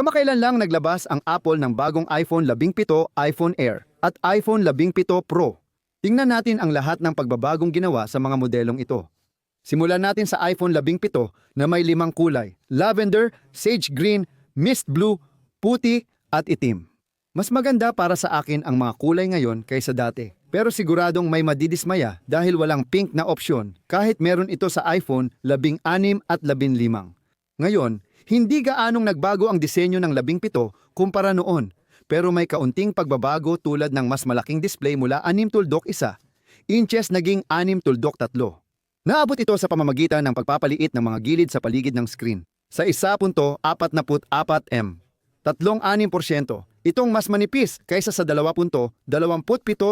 Kamakailan lang naglabas ang Apple ng bagong iPhone 17, iPhone Air at iPhone 17 Pro. Tingnan natin ang lahat ng pagbabagong ginawa sa mga modelong ito. Simulan natin sa iPhone 17 na may limang kulay, lavender, sage green, mist blue, puti at itim. Mas maganda para sa akin ang mga kulay ngayon kaysa dati. Pero siguradong may madidismaya dahil walang pink na opsyon kahit meron ito sa iPhone 16 at 15. Ngayon, hindi gaanong nagbago ang disenyo ng 17 kumpara noon, pero may kaunting pagbabago tulad ng mas malaking display mula 6 tuldok 1, inches naging 6 tuldok 3. Naabot ito sa pamamagitan ng pagpapaliit ng mga gilid sa paligid ng screen. Sa 1.44M, tatlong 6%. Itong mas manipis kaysa sa 2.27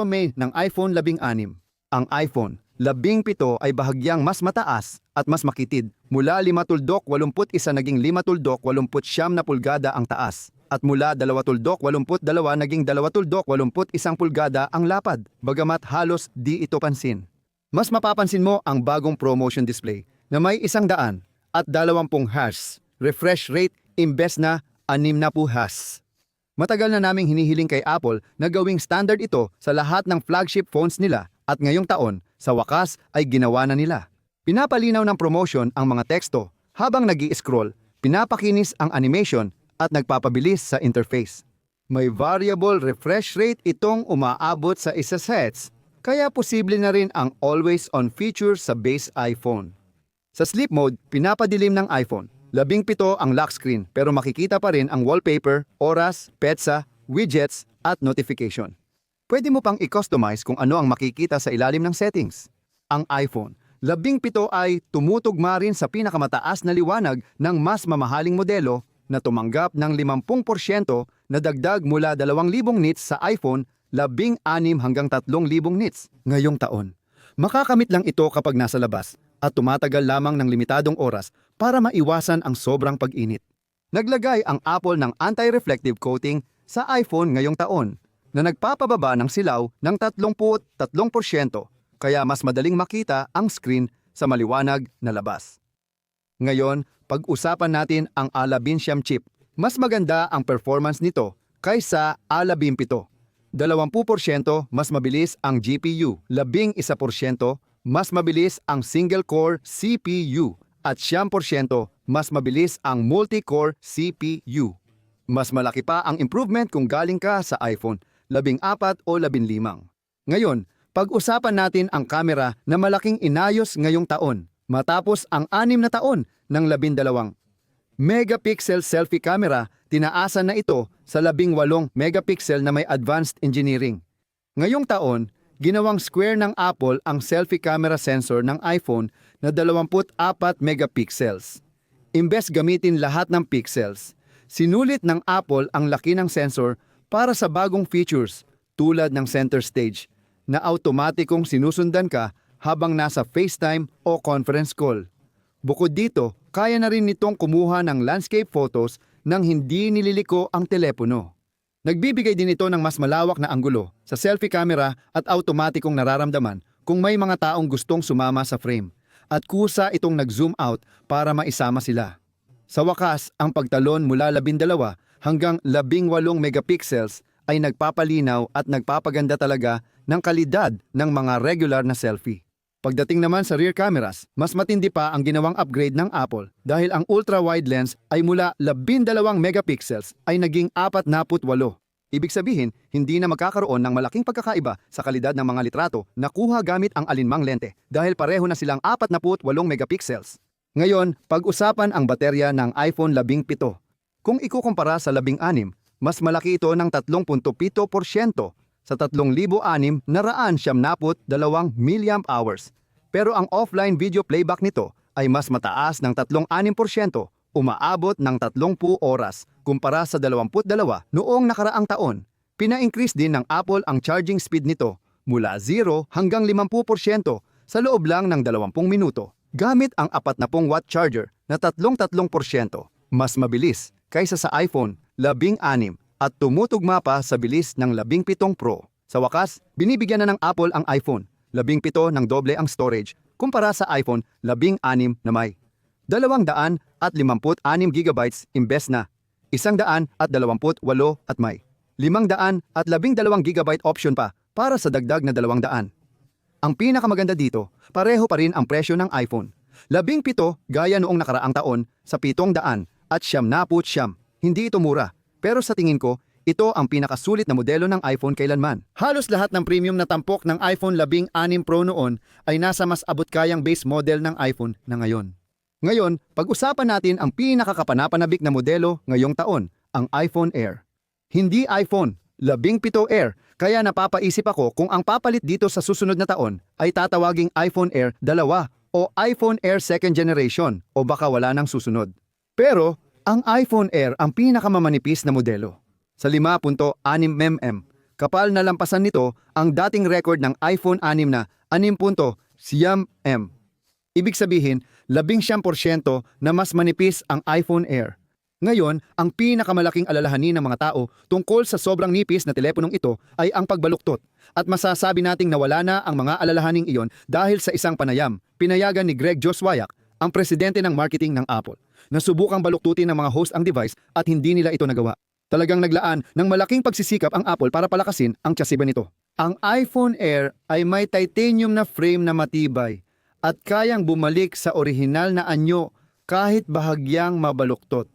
May ng iPhone 16. Ang iPhone 17 ay bahagyang mas mataas at mas makitid. Mula 5 tuldok 81 naging 5 tuldok 89 na pulgada ang taas. At mula 2 tuldok 82 naging 2 tuldok 81 pulgada ang lapad. Bagamat halos di ito pansin. Mas mapapansin mo ang bagong promotion display na may isang daan at 20 Hz. Refresh rate imbes na 60 Hz. Matagal na naming hinihiling kay Apple na gawing standard ito sa lahat ng flagship phones nila at ngayong taon, sa wakas ay ginawa na nila. Pinapalinaw ng promotion ang mga teksto habang nag scroll pinapakinis ang animation at nagpapabilis sa interface. May variable refresh rate itong umaabot sa isa sets, kaya posible na rin ang always-on feature sa base iPhone. Sa sleep mode, pinapadilim ng iPhone. Labing pito ang lock screen pero makikita pa rin ang wallpaper, oras, petsa, widgets at notification. Pwede mo pang i-customize kung ano ang makikita sa ilalim ng settings. Ang iPhone, labing pito ay tumutugma rin sa pinakamataas na liwanag ng mas mamahaling modelo na tumanggap ng 50% na dagdag mula 2,000 nits sa iPhone 16 hanggang 3,000 nits ngayong taon. Makakamit lang ito kapag nasa labas at tumatagal lamang ng limitadong oras para maiwasan ang sobrang pag-init. Naglagay ang Apple ng anti-reflective coating sa iPhone ngayong taon na nagpapababa ng silaw ng 33% kaya mas madaling makita ang screen sa maliwanag na labas. Ngayon, pag-usapan natin ang A11 chip. Mas maganda ang performance nito kaysa A17. 20% mas mabilis ang GPU, 11% mas mabilis ang single-core CPU at 10% mas mabilis ang multi-core CPU. Mas malaki pa ang improvement kung galing ka sa iPhone 14 o 15. Ngayon, pag-usapan natin ang kamera na malaking inayos ngayong taon matapos ang anim na taon ng 12 megapixel selfie camera, tinaasan na ito sa 18 megapixel na may advanced engineering. Ngayong taon, ginawang square ng Apple ang selfie camera sensor ng iPhone na 24 megapixels. Imbes gamitin lahat ng pixels, sinulit ng Apple ang laki ng sensor para sa bagong features tulad ng center stage na automatikong sinusundan ka habang nasa FaceTime o conference call. Bukod dito, kaya na rin nitong kumuha ng landscape photos nang hindi nililiko ang telepono. Nagbibigay din ito ng mas malawak na anggulo sa selfie camera at automatikong nararamdaman kung may mga taong gustong sumama sa frame at kusa itong nag-zoom out para maisama sila. Sa wakas, ang pagtalon mula 12 hanggang 18 megapixels ay nagpapalinaw at nagpapaganda talaga ng kalidad ng mga regular na selfie. Pagdating naman sa rear cameras, mas matindi pa ang ginawang upgrade ng Apple dahil ang ultra-wide lens ay mula 12 megapixels ay naging 48. Ibig sabihin, hindi na magkakaroon ng malaking pagkakaiba sa kalidad ng mga litrato na kuha gamit ang alinmang lente dahil pareho na silang 48 megapixels. Ngayon, pag-usapan ang baterya ng iPhone 17. Kung ikukumpara sa 16, mas malaki ito ng 3.7% sa 3,006 na raan siyam naput dalawang milliamp hours. Pero ang offline video playback nito ay mas mataas ng 3.6%, umaabot ng 30 oras kumpara sa 22 noong nakaraang taon. Pina-increase din ng Apple ang charging speed nito mula 0 hanggang 50% sa loob lang ng 20 minuto gamit ang 40 watt charger na 33%. Mas mabilis kaysa sa iPhone 16 at tumutugma pa sa bilis ng 17 Pro. Sa wakas, binibigyan na ng Apple ang iPhone 17 ng doble ang storage kumpara sa iPhone 16 na may 256 GB imbes na 100 at 28 at may 500 at 12 gigabyte option pa para sa dagdag na 200. Ang pinakamaganda dito, pareho pa rin ang presyo ng iPhone. Labing pito gaya noong nakaraang taon sa 700 at siyam na put siyam. Hindi ito mura, pero sa tingin ko, ito ang pinakasulit na modelo ng iPhone kailanman. Halos lahat ng premium na tampok ng iPhone 16 Pro noon ay nasa mas abot-kayang base model ng iPhone na ngayon. Ngayon, pag-usapan natin ang pinakakapanapanabik na modelo ngayong taon, ang iPhone Air. Hindi iPhone, 17 Air, kaya napapaisip ako kung ang papalit dito sa susunod na taon ay tatawaging iPhone Air 2 o iPhone Air Second Generation o baka wala nang susunod. Pero, ang iPhone Air ang pinakamamanipis na modelo. Sa 5.6 mm, kapal na lampasan nito ang dating record ng iPhone 6 na 6.9 mm. Ibig sabihin, 11% na mas manipis ang iPhone Air. Ngayon, ang pinakamalaking alalahanin ng mga tao tungkol sa sobrang nipis na teleponong ito ay ang pagbaluktot. At masasabi nating nawala na ang mga alalahaning iyon dahil sa isang panayam, pinayagan ni Greg Joswiak, ang presidente ng marketing ng Apple, na subukang baluktutin ng mga host ang device at hindi nila ito nagawa. Talagang naglaan ng malaking pagsisikap ang Apple para palakasin ang tsasiba nito. Ang iPhone Air ay may titanium na frame na matibay at kayang bumalik sa orihinal na anyo kahit bahagyang mabaluktot.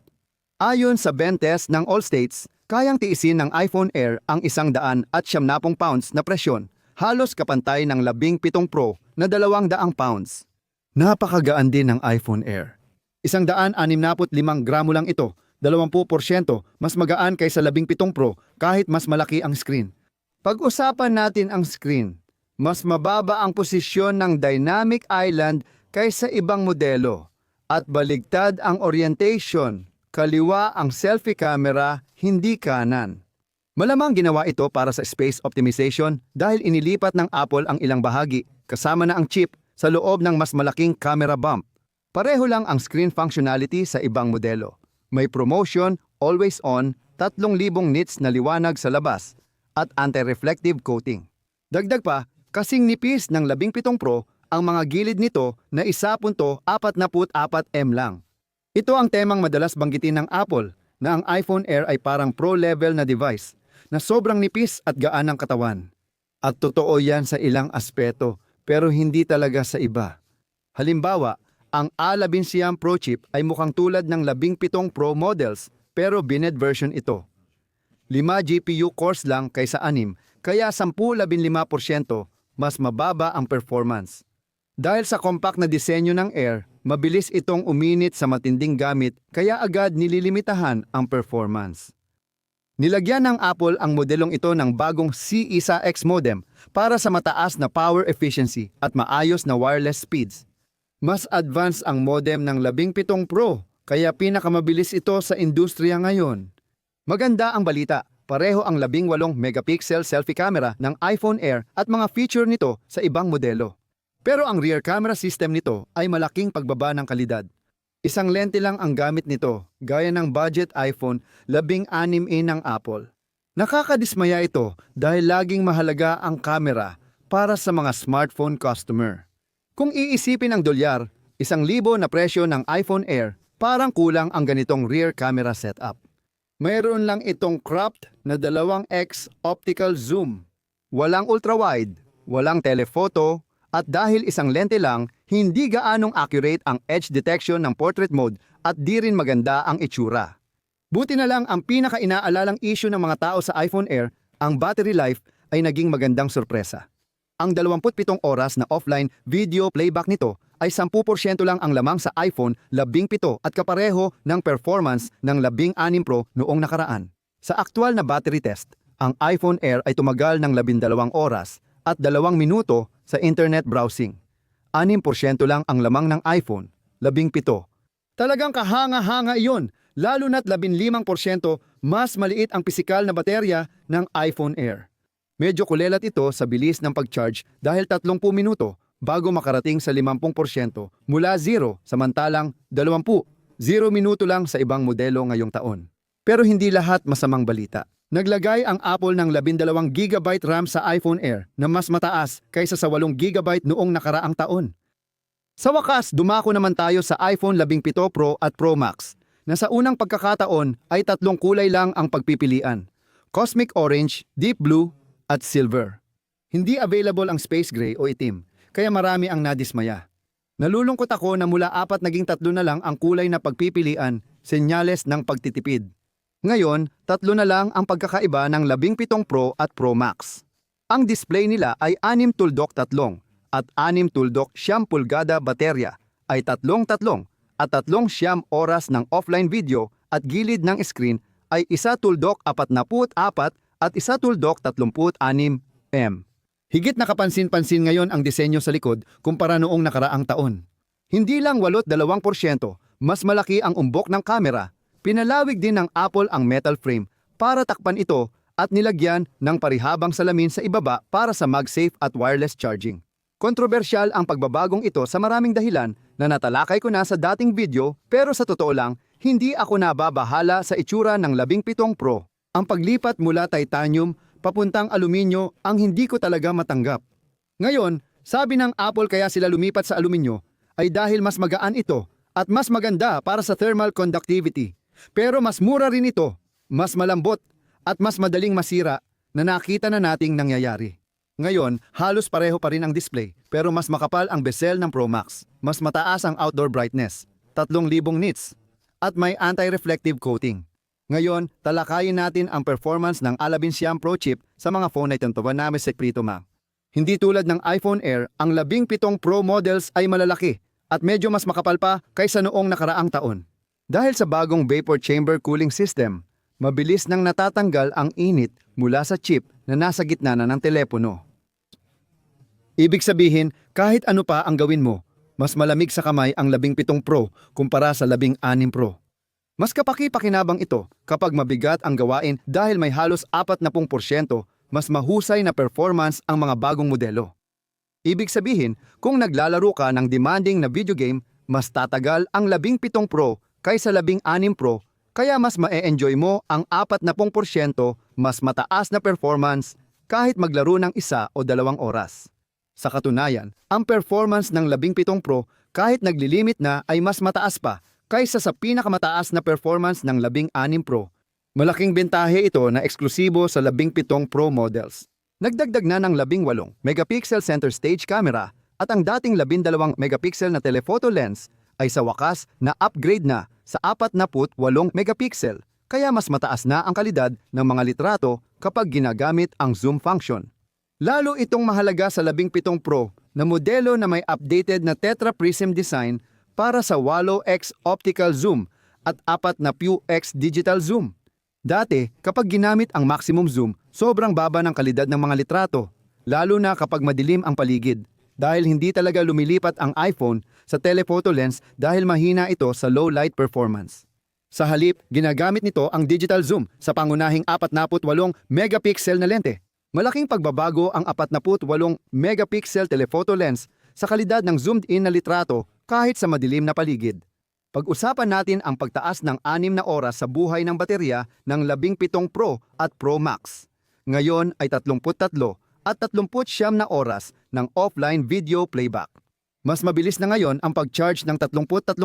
Ayon sa Bentes ng All States, kayang tiisin ng iPhone Air ang isang daan at siyamnapong pounds na presyon, halos kapantay ng labing pitong Pro na dalawang daang pounds. Napakagaan din ng iPhone Air. Isang daan anim naput limang gramo lang ito, 20% mas magaan kaysa labing pitong Pro kahit mas malaki ang screen. Pag-usapan natin ang screen, mas mababa ang posisyon ng Dynamic Island kaysa ibang modelo at baligtad ang orientation, kaliwa ang selfie camera, hindi kanan. Malamang ginawa ito para sa space optimization dahil inilipat ng Apple ang ilang bahagi kasama na ang chip sa loob ng mas malaking camera bump. Pareho lang ang screen functionality sa ibang modelo. May promotion, always on, 3,000 nits na liwanag sa labas at anti-reflective coating. Dagdag pa, kasing nipis ng 17 Pro ang mga gilid nito na 1.44M lang. Ito ang temang madalas banggitin ng Apple na ang iPhone Air ay parang pro-level na device na sobrang nipis at gaan ng katawan. At totoo yan sa ilang aspeto pero hindi talaga sa iba. Halimbawa, ang A11 Pro chip ay mukhang tulad ng 17 Pro models pero bined version ito. 5 GPU cores lang kaysa 6 kaya 10-15% mas mababa ang performance. Dahil sa compact na disenyo ng Air, mabilis itong uminit sa matinding gamit kaya agad nililimitahan ang performance. Nilagyan ng Apple ang modelong ito ng bagong C-ISA-X modem para sa mataas na power efficiency at maayos na wireless speeds. Mas advanced ang modem ng 17 Pro kaya pinakamabilis ito sa industriya ngayon. Maganda ang balita, pareho ang 18 megapixel selfie camera ng iPhone Air at mga feature nito sa ibang modelo. Pero ang rear camera system nito ay malaking pagbaba ng kalidad. Isang lente lang ang gamit nito, gaya ng budget iPhone 16e ng Apple. Nakakadismaya ito dahil laging mahalaga ang camera para sa mga smartphone customer. Kung iisipin ang dolyar, isang libo na presyo ng iPhone Air, parang kulang ang ganitong rear camera setup. Mayroon lang itong cropped na 2x optical zoom. Walang ultrawide, walang telephoto, at dahil isang lente lang, hindi gaanong accurate ang edge detection ng portrait mode at di rin maganda ang itsura. Buti na lang ang pinaka-inaalalang issue ng mga tao sa iPhone Air, ang battery life ay naging magandang sorpresa. Ang 27 oras na offline video playback nito ay 10% lang ang lamang sa iPhone 17 at kapareho ng performance ng 16 Pro noong nakaraan. Sa aktual na battery test, ang iPhone Air ay tumagal ng 12 oras at 2 minuto sa internet browsing. 6% lang ang lamang ng iPhone, 17. Talagang kahanga-hanga iyon, lalo na't 15% mas maliit ang pisikal na baterya ng iPhone Air. Medyo kulelat ito sa bilis ng pag-charge dahil 30 minuto bago makarating sa 50% mula 0 samantalang 20, 0 minuto lang sa ibang modelo ngayong taon. Pero hindi lahat masamang balita. Naglagay ang Apple ng 12GB RAM sa iPhone Air na mas mataas kaysa sa 8GB noong nakaraang taon. Sa wakas, dumako naman tayo sa iPhone 17 Pro at Pro Max. na sa unang pagkakataon ay tatlong kulay lang ang pagpipilian. Cosmic Orange, Deep Blue, at Silver. Hindi available ang Space Gray o itim, kaya marami ang nadismaya. Nalulungkot ako na mula apat naging tatlo na lang ang kulay na pagpipilian, senyales ng pagtitipid. Ngayon, tatlo na lang ang pagkakaiba ng 17 Pro at Pro Max. Ang display nila ay 6 tuldok tatlong at 6 tuldok siyam pulgada baterya ay tatlong tatlong at tatlong siyam oras ng offline video at gilid ng screen ay isa tuldok 44 at isa tuldok 36 m. Higit na kapansin-pansin ngayon ang disenyo sa likod kumpara noong nakaraang taon. Hindi lang 8-2%, mas malaki ang umbok ng kamera. Pinalawig din ng Apple ang metal frame para takpan ito at nilagyan ng parihabang salamin sa ibaba para sa MagSafe at wireless charging. Kontrobersyal ang pagbabagong ito sa maraming dahilan na natalakay ko na sa dating video pero sa totoo lang, hindi ako nababahala sa itsura ng 17 Pro. Ang paglipat mula titanium papuntang aluminyo ang hindi ko talaga matanggap. Ngayon, sabi ng Apple kaya sila lumipat sa aluminyo ay dahil mas magaan ito at mas maganda para sa thermal conductivity. Pero mas mura rin ito, mas malambot at mas madaling masira na nakita na nating nangyayari. Ngayon, halos pareho pa rin ang display pero mas makapal ang bezel ng Pro Max. Mas mataas ang outdoor brightness, 3,000 nits, at may anti-reflective coating. Ngayon, talakayin natin ang performance ng Alabin Siam Pro chip sa mga phone na ituntuban namin sa Prito Ma. Hindi tulad ng iPhone Air, ang 17 Pro models ay malalaki at medyo mas makapal pa kaysa noong nakaraang taon. Dahil sa bagong vapor chamber cooling system, mabilis nang natatanggal ang init mula sa chip na nasa gitna na ng telepono. Ibig sabihin, kahit ano pa ang gawin mo, mas malamig sa kamay ang 17 Pro kumpara sa 16 Pro. Mas kapaki-pakinabang ito kapag mabigat ang gawain dahil may halos 40% mas mahusay na performance ang mga bagong modelo. Ibig sabihin, kung naglalaro ka ng demanding na video game, mas tatagal ang 17 Pro kaysa 16 Pro kaya mas ma-enjoy mo ang 40% mas mataas na performance kahit maglaro ng isa o dalawang oras. Sa katunayan, ang performance ng 17 Pro kahit naglilimit na ay mas mataas pa kaysa sa pinakamataas na performance ng 16 Pro. Malaking bentahe ito na eksklusibo sa 17 Pro models. Nagdagdag na ng 18 megapixel center stage camera at ang dating 12 megapixel na telephoto lens ay sa wakas na upgrade na sa 48 megapixel kaya mas mataas na ang kalidad ng mga litrato kapag ginagamit ang zoom function. Lalo itong mahalaga sa 17 Pro na modelo na may updated na Tetra Prism design para sa 8x optical zoom at 4 na Pew X digital zoom. Dati, kapag ginamit ang maximum zoom, sobrang baba ng kalidad ng mga litrato, lalo na kapag madilim ang paligid. Dahil hindi talaga lumilipat ang iPhone sa telephoto lens dahil mahina ito sa low light performance. Sa halip, ginagamit nito ang digital zoom sa pangunahing 48 megapixel na lente. Malaking pagbabago ang 48 megapixel telephoto lens sa kalidad ng zoomed-in na litrato kahit sa madilim na paligid. Pag-usapan natin ang pagtaas ng 6 na oras sa buhay ng baterya ng 17 Pro at Pro Max. Ngayon ay 33 at 39 na oras ng offline video playback. Mas mabilis na ngayon ang pag-charge ng 33%,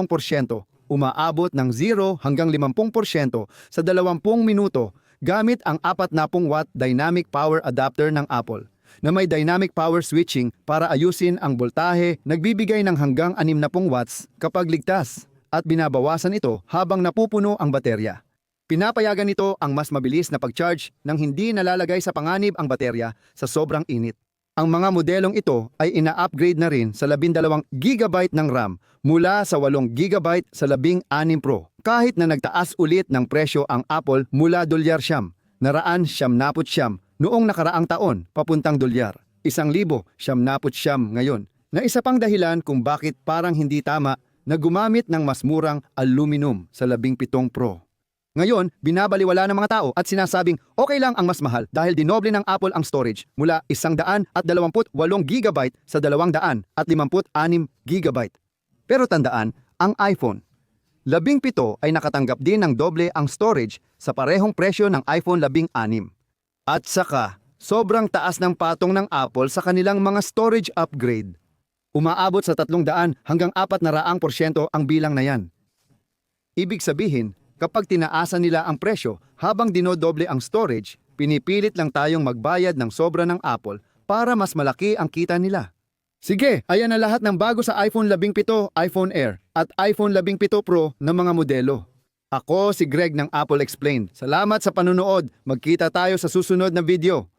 umaabot ng 0 hanggang 50% sa 20 minuto gamit ang 40 watt dynamic power adapter ng Apple na may dynamic power switching para ayusin ang voltahe, nagbibigay ng hanggang 60 watts kapag ligtas at binabawasan ito habang napupuno ang baterya. Pinapayagan nito ang mas mabilis na pag-charge nang hindi nalalagay sa panganib ang baterya sa sobrang init. Ang mga modelong ito ay ina-upgrade na rin sa 12 GB ng RAM mula sa 8 GB sa 16 Pro. Kahit na nagtaas ulit ng presyo ang Apple mula dolyar siyam, naraan siyam naput siyam noong nakaraang taon papuntang dolyar. Isang libo siyam naput siyam ngayon. Na isa pang dahilan kung bakit parang hindi tama na gumamit ng mas murang aluminum sa 17 Pro. Ngayon, binabaliwala ng mga tao at sinasabing okay lang ang mas mahal dahil dinoble ng Apple ang storage mula 128 GB sa 256 GB. Pero tandaan, ang iPhone, 17 ay nakatanggap din ng doble ang storage sa parehong presyo ng iPhone 16. At saka, sobrang taas ng patong ng Apple sa kanilang mga storage upgrade. Umaabot sa 300 hanggang 400% ang bilang na yan. Ibig sabihin, kapag tinaasan nila ang presyo habang dinodoble ang storage, pinipilit lang tayong magbayad ng sobra ng Apple para mas malaki ang kita nila. Sige, ayan na lahat ng bago sa iPhone 17, iPhone Air at iPhone 17 Pro ng mga modelo. Ako si Greg ng Apple Explained. Salamat sa panunood. Magkita tayo sa susunod na video.